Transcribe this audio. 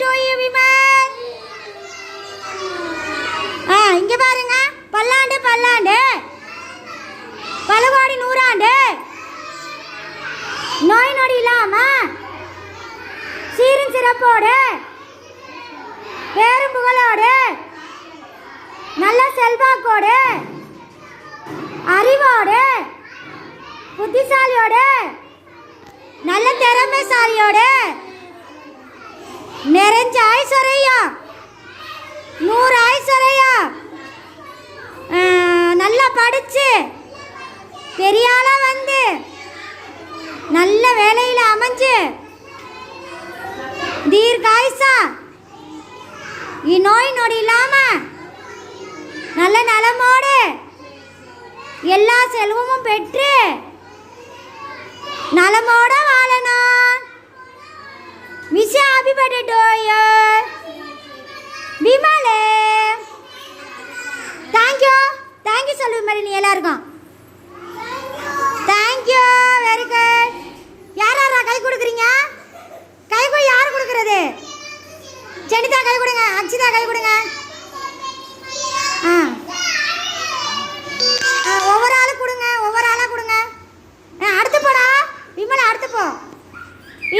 To you Vimal ஆ இங்க பாருங்க. பல்லாண்டு பல்லாண்டு. பல கோடி நூறாண்டு. நோய் நொடி இல்லாம சீரும் சிறப்போடு பேரும் புகழோடு நல்ல செல்வாக்கோடு அறிவோடு புத்திசாலியோடு நல்ல திறமைசாலியோடு நிறைஞ்ச ஐஸ்வர்யா நூறு ஐஸ்வர்யா நல்லா படிச்சு. பெரிய ஆளா வந்து. நல்ல வேலையில் அமைஞ்சு. தீர்காயுசா இந்நோய் நொடி இல்லாம. நல்ல நலமோடு. எல்லா செல்வமும் பெற்று. நலமோட வாழணும். Wish happy birthday to you விமலே thank you thank you சொல்லு மாதிரி நீ எல்லாருக்கும் தேங்க்யூ வெரி குட் யார் யாரா கை கொடுக்குறீங்க? கை கொடு யார் கொடுக்குறது? ஜெனிதா கை கொடுங்க அக்ஷிதா கை கொடுங்க.